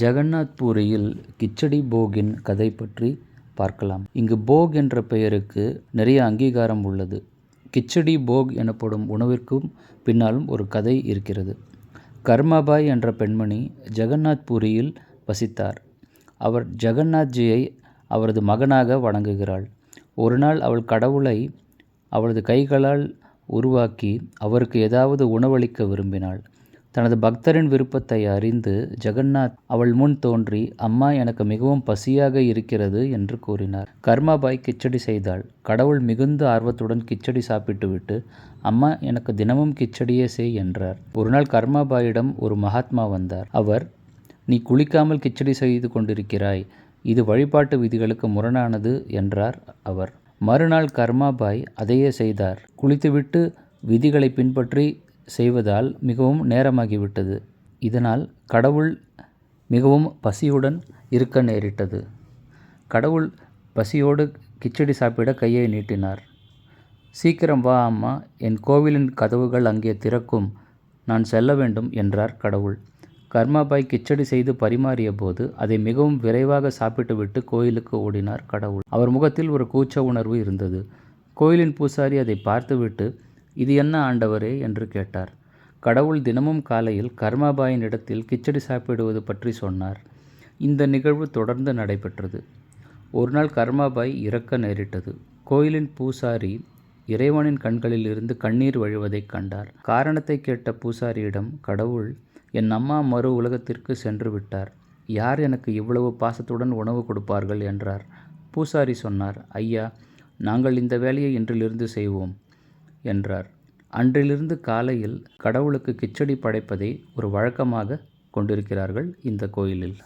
ஜெகநாத் பூரியில் கிச்சடி போகின் கதை பற்றி பார்க்கலாம். இங்கு போக் என்ற பெயருக்கு நிறைய அங்கீகாரம் உள்ளது. கிச்சடி போக் எனப்படும் உணவிற்கும் பின்னாலும் ஒரு கதை இருக்கிறது. கர்மாபாய் என்ற பெண்மணி ஜெகநாத் பூரியில் வசித்தார். அவர் ஜெகநாத்ஜியை அவரது மகனாக வணங்குகிறாள். ஒரு நாள் அவள் கடவுளை அவளது கைகளால் உருவாக்கி அவருக்கு ஏதாவது உணவளிக்க விரும்பினாள். தனது பக்தரின் விருப்பத்தை அறிந்து ஜெகந்நாத் அவள் முன் தோன்றி அம்மா எனக்கு மிகவும் பசியாக இருக்கிறது என்று கூறினார். கர்மாபாய் கிச்சடி செய்தாள். கடவுள் மிகுந்த ஆர்வத்துடன் கிச்சடி சாப்பிட்டுவிட்டு அம்மா எனக்கு தினமும் கிச்சடியே செய் என்றார். ஒருநாள் கர்மாபாயிடம் ஒரு மகாத்மா வந்தார். அவர் நீ குளிக்காமல் கிச்சடி செய்து கொண்டிருக்கிறாய். இது வழிபாட்டு விதிகளுக்கு முரணானது என்றார் அவர். மறுநாள் கர்மாபாய் அதையே செய்தார். குளித்துவிட்டு விதிகளை பின்பற்றி செய்வதால் மிகவும் நேரமாகிவிட்டது. இதனால் கடவுள் மிகவும் பசியுடன் இருக்க நேரிட்டது. கடவுள் பசியோடு கிச்சடி சாப்பிட கையை நீட்டினார். சீக்கிரம் வா அம்மா. என் கோவிலின் கதவுகள் அங்கே திறக்கும். நான் செல்ல வேண்டும் என்றார் கடவுள். கர்மாபாய் கிச்சடி செய்து பரிமாறிய போது அதை மிகவும் விரைவாக சாப்பிட்டுவிட்டு கோயிலுக்கு ஓடினார் கடவுள். அவர் முகத்தில் ஒரு கூச்ச உணர்வு இருந்தது. கோயிலின் பூசாரி அதை பார்த்துவிட்டு இது என்ன ஆண்டவரே என்று கேட்டார். கடவுள் தினமும் காலையில் கர்மாபாயின் இடத்தில் கிச்சடி சாப்பிடுவது பற்றி சொன்னார். இந்த நிகழ்வு தொடர்ந்து நடைபெற்றது. ஒருநாள் கர்மாபாய் இறக்க நேரிட்டது. கோயிலின் பூசாரி இறைவனின் கண்களில் இருந்து கண்ணீர் வழிவதைக் கண்டார். காரணத்தை கேட்ட பூசாரியிடம் கடவுள் என் அம்மா மறு உலகத்திற்கு சென்று விட்டார். யார் எனக்கு இவ்வளவு பாசத்துடன் உணவு கொடுப்பார்கள்? என்றார். பூசாரி சொன்னார் ஐயா நாங்கள் இந்த வேலையை இன்றிலிருந்து செய்வோம். என்றார். அன்றிலிருந்து காலையில் கடவுளுக்கு கிச்சடி படைப்பதை ஒரு வழக்கமாக கொண்டிருக்கிறார்கள் இந்த கோயிலில்.